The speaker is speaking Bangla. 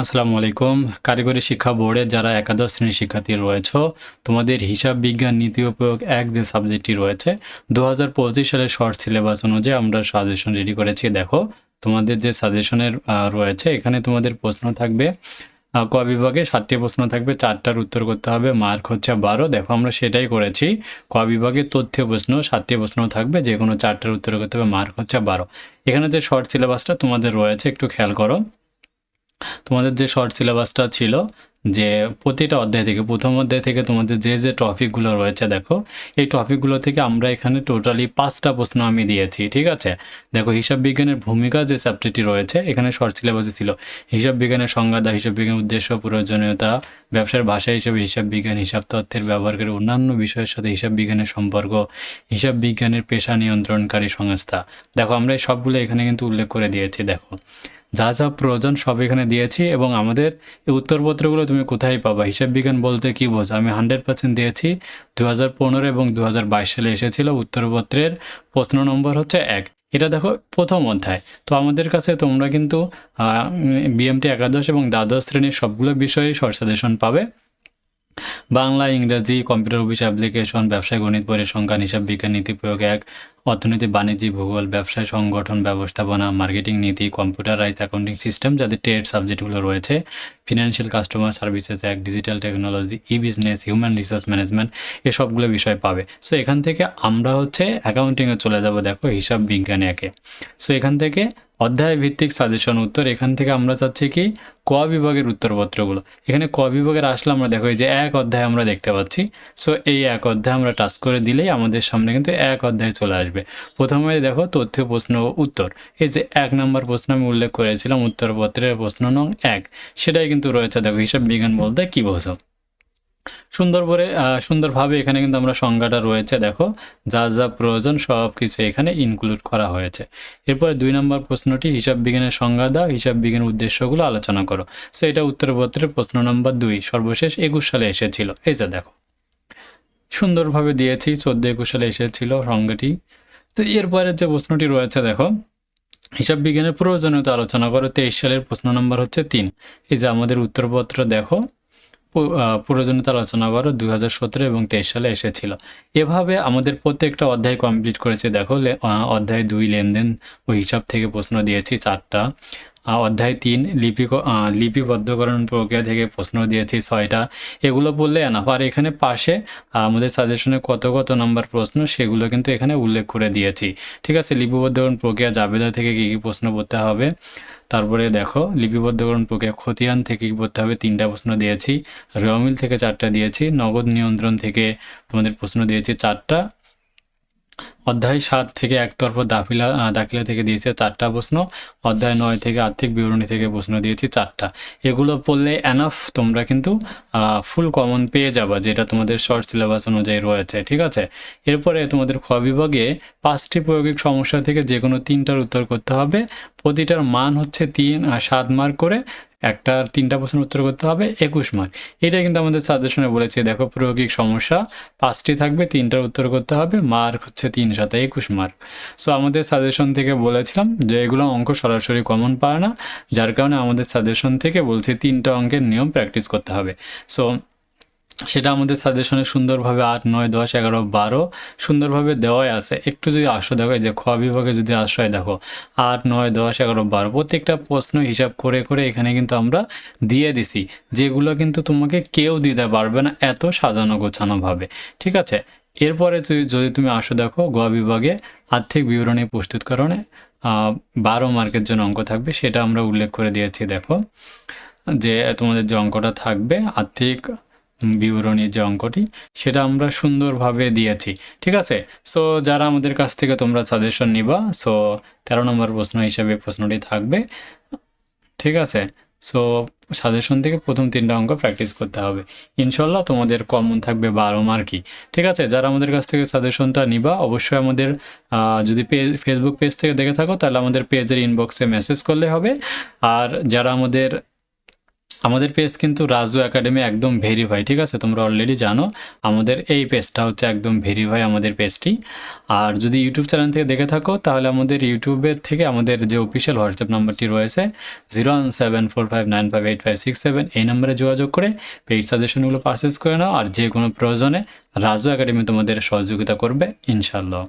আসসালামু আলাইকুম। কারিগরি শিক্ষা বোর্ডে যারা একাদশ শ্রেণির শিক্ষার্থী রয়েছে, তোমাদের হিসাব বিজ্ঞান নীতি উপয়োগ এক যে সাবজেক্টটি রয়েছে দু হাজার পঁচিশ সালের শর্ট সিলেবাস অনুযায়ী আমরা সাজেশন রেডি করেছি। দেখো, তোমাদের যে সাজেশনের রয়েছে, এখানে তোমাদের প্রশ্ন থাকবে ক বিভাগে ষাটটি প্রশ্ন থাকবে, চারটার উত্তর করতে হবে, মার্ক হচ্ছে বারো। দেখো, আমরা সেটাই করেছি, ক বিভাগে তথ্য প্রশ্ন ষাটটি প্রশ্ন থাকবে যে কোনো চারটার উত্তর করতে হবে, মার্ক হচ্ছে বারো। এখানে যে শর্ট সিলেবাসটা তোমাদের রয়েছে, একটু খেয়াল করো। তোমাদের যে শর্ট সিলেবাসটা ছিল, যে প্রতিটা অধ্যায় থেকে, প্রথম অধ্যায় থেকে তোমাদের যে যে টপিকগুলো রয়েছে, দেখো, এই টপিকগুলো থেকে আমরা এখানে টোটালি পাঁচটা প্রশ্ন আমি দিয়েছি, ঠিক আছে? দেখো, হিসাব বিজ্ঞানের ভূমিকা যে চ্যাপ্টারটি রয়েছে, এখানে শর্ট সিলেবাসে ছিল। হিসাব বিজ্ঞানের সংজ্ঞাদা হিসাব বিজ্ঞানের উদ্দেশ্য, প্রয়োজনীয়তা, ব্যবসার ভাষা হিসেবে হিসাব বিজ্ঞান, হিসাব তথ্যের ব্যবহারকারী অন্যান্য বিষয়ের সাথে হিসাব বিজ্ঞানের সম্পর্ক, হিসাব বিজ্ঞানের পেশা নিয়ন্ত্রণকারী সংস্থা। দেখো, আমরা এই সবগুলো এখানে কিন্তু উল্লেখ করে দিয়েছি, দেখো। যা যা প্রয়োজন সব এখানে দিয়েছি এবং আমাদের এই উত্তরপত্রগুলো তুমি কোথায় পাবা? হিসাব বিজ্ঞান বলতে কি বোঝো? আমি হান্ড্রেড পার্সেন্ট দিয়েছি। দু হাজার পনেরো এবং দু হাজার বাইশ সালে এসেছিল উত্তরপত্রের প্রশ্ন নম্বর হচ্ছে এক। এটা দেখো প্রথম অধ্যায়। তো আমাদের কাছে তোমরা কিন্তু বিএমটি একাদশ এবং দ্বাদশ শ্রেণির সবগুলো বিষয়েই শর্ট পাবে। বাংলা, ইংরেজি, কম্পিউটার অফিস অ্যাপ্লিকেশন ব্যবসায় গণিত পরিসংখ্যান হিসাব বিজ্ঞান, নীতি প্রয়োগ এক অর্থনীতি, বাণিজ্য, ভূগোল ব্যবসায় সংগঠন, ব্যবস্থাপনা, মার্কেটিং নীতি কম্পিউটারাইজ অ্যাকাউন্টিং সিস্টেম যাদের ট্রেড সাবজেক্টগুলো রয়েছে। ফিনান্সিয়াল কাস্টমার সার্ভিসেস এক digital technology e business human resource management এসবগুলো বিষয় পাবে। সো এখান থেকে আমরা হচ্ছে অ্যাকাউন্টিংয়ে চলে যাব, দেখো হিসাব বিজ্ঞান একে। সো এখান থেকে অধ্যায় ভিত্তিক সাজেশন উত্তর। এখান থেকে আমরা চাচ্ছি কি? ক বিভাগের উত্তরপত্রগুলো। এখানে ক বিভাগের আসলে আমরা দেখো এই যে এক অধ্যায় আমরা দেখতে পাচ্ছি। সো এই এক অধ্যায় আমরা টাচ করে দিলেই আমাদের সামনে কিন্তু এক অধ্যায় চলে আসবে। প্রথমে দেখো তথ্য, প্রশ্ন, উত্তর। এই যে এক নম্বর প্রশ্ন আমি উল্লেখ করেছিলাম, উত্তরপত্রের প্রশ্ন নং এক। সেটাই কিন্তু রয়েছে, দেখো হিসাব বিজ্ঞান বলতে কি বোঝো? সুন্দর করে সুন্দরভাবে এখানে কিন্তু আমরা সংজ্ঞাটা রয়েছে, দেখো। যা যা প্রয়োজন সব কিছু এখানে ইনক্লুড করা হয়েছে। এরপরে দুই নম্বর প্রশ্নটি, হিসাব বিজ্ঞানের সংজ্ঞা দাও, হিসাব বিজ্ঞানের উদ্দেশ্যগুলো আলোচনা করো। সো এটা উত্তরপত্রের প্রশ্ন নম্বর দুই, সর্বশেষ একুশ সালে এসেছিল। এই যে দেখো। সুন্দরভাবে দিয়েছি চোদ্দ একুশ সালে এসেছিল সংজ্ঞাটি তো এরপরে যে প্রশ্নটি রয়েছে, দেখো, হিসাব বিজ্ঞানের প্রয়োজনীয়তা আলোচনা করো, তেইশ সালের প্রশ্ন নম্বর হচ্ছে তিন। এই যে আমাদের উত্তরপত্র, দেখো প্রয়োজনীয়তা আলোচনা করো দুই হাজার সতেরো এবং তেইশ সালে এসেছিল। এভাবে আমাদের প্রত্যেকটা অধ্যায় কমপ্লিট করেছে। দেখো অধ্যায় দুই, লেনদেন ও হিসাব থেকে প্রশ্ন দিয়েছি চারটা। অধ্যায় তিন, লিপি লিপিবদ্ধকরণ প্রক্রিয়া থেকে প্রশ্ন দিয়েছি ছয়টা। এগুলো বললে এনাফ আর এখানে পাশে আমাদের সাজেশনে কত কত নম্বর প্রশ্ন, সেগুলো কিন্তু এখানে উল্লেখ করে দিয়েছি। ঠিক আছে, লিপিবদ্ধকরণ প্রক্রিয়া জাবেদা থেকে কী কী প্রশ্ন করতে হবে? তারপরে দেখো, লিপিবদ্ধকরণ প্রক্রিয়া খতিয়ান থেকে কী করতে হবে তিনটা প্রশ্ন দিয়েছি। রেওমিল থেকে চারটা দিয়েছি। নগদ নিয়ন্ত্রণ থেকে তোমাদের প্রশ্ন দিয়েছি চারটা। অধ্যায় সাত থেকে একতরফা দাখিলা দাখিলা থেকে দিয়েছে চারটা প্রশ্ন। অধ্যায় নয় থেকে আর্থিক বিবরণী থেকে প্রশ্ন দিয়েছি চারটা। এগুলো পড়লে এনাফ তোমরা কিন্তু ফুল কমন পেয়ে যাবা, যেটা তোমাদের শর্ট সিলেবাস অনুযায়ী রয়েছে, ঠিক আছে? এরপরে তোমাদের খ বিভাগে পাঁচটি প্রয়োগিক সমস্যা থেকে যে কোনো তিনটার উত্তর করতে হবে। প্রতিটার মান হচ্ছে তিন সাত মার্ক করে একটা তিনটা প্রশ্নের উত্তর করতে হবে একুশ মার্ক এটা কিন্তু আমাদের সাজেশনে বলেছে, দেখো প্রয়োগিক সমস্যা পাঁচটি থাকবে, তিনটার উত্তর করতে হবে মার্ক হচ্ছে তিন সাথে একুশ মার্ক সো আমাদের সাজেশন থেকে বলেছিলাম যে এগুলো অঙ্ক সরাসরি কমন পায় না, যার কারণে আমাদের সাজেশন থেকে বলছে তিনটা অঙ্কের নিয়ম প্র্যাকটিস করতে হবে। সো সেটা আমাদের সাজেশনে সুন্দরভাবে আট, নয়, দশ, এগারো, বারো সুন্দরভাবে দেওয়াই আছে। একটু যদি আসো দেখো, এই যে খ বিভাগে যদি আসো হয় দেখো, আট, নয়, দশ, এগারো, বারো প্রত্যেকটা প্রশ্ন হিসাব করে করে এখানে কিন্তু আমরা দিয়ে দিছি, যেগুলো কিন্তু তোমাকে কেউ দিতে পারবে না এত সাজানো গোছানোভাবে ঠিক আছে? এরপরে যদি- যদি তুমি আসো দেখো, গ বিভাগে আর্থিক বিবরণী প্রস্তুতকরণে বারো মার্কের জন্য অঙ্ক থাকবে, সেটা আমরা উল্লেখ করে দিয়েছি, দেখো। যে তোমাদের যে অঙ্কটা থাকবে, আর্থিক বিবরণী যে অঙ্কটি, সেটা আমরা সুন্দরভাবে দিয়েছি। ঠিক আছে? সো যারা আমাদের কাছ থেকে তোমরা সাজেশন নিবা সো তেরো নম্বর প্রশ্ন হিসেবে প্রশ্নটি থাকবে। ঠিক আছে? সো সাজেশন থেকে প্রথম তিনটা অঙ্ক প্র্যাকটিস করতে হবে। ইনশাল্লাহ তোমাদের কমন থাকবে বারো মার্কই ঠিক আছে? যারা আমাদের কাছ থেকে সাজেশনটা নিবা, অবশ্যই আমাদের যদি পেজ ফেসবুক পেজ থেকে দেখে থাকো, তাহলে আমাদের পেজের ইনবক্সে মেসেজ করলে হবে। আর যারা আমাদের আমাদের পেজ কিন্তু রাজু একাডেমি একদম ভেরিফাই ঠিক আছে? তোমরা অলরেডি জানো, আমাদের এই পেজটা হচ্ছে একদম ভেরিফাই আমাদের পেজটি আর যদি ইউটিউব চ্যানেল থেকে দেখে থাকো, তাহলে আমাদের ইউটিউবের থেকে আমাদের যে অফিসিয়াল হোয়াটসঅ্যাপ নাম্বারটি রয়েছে zero seven four five nine five eight five six seven এই নাম্বারে যোগাযোগ করে পেইড সাজেশনগুলো পারচেস করে নাও। আর যে কোনো প্রয়োজনে রাজু একাডেমি তোমাদের সহযোগিতা করবে ইনশাল্লাহ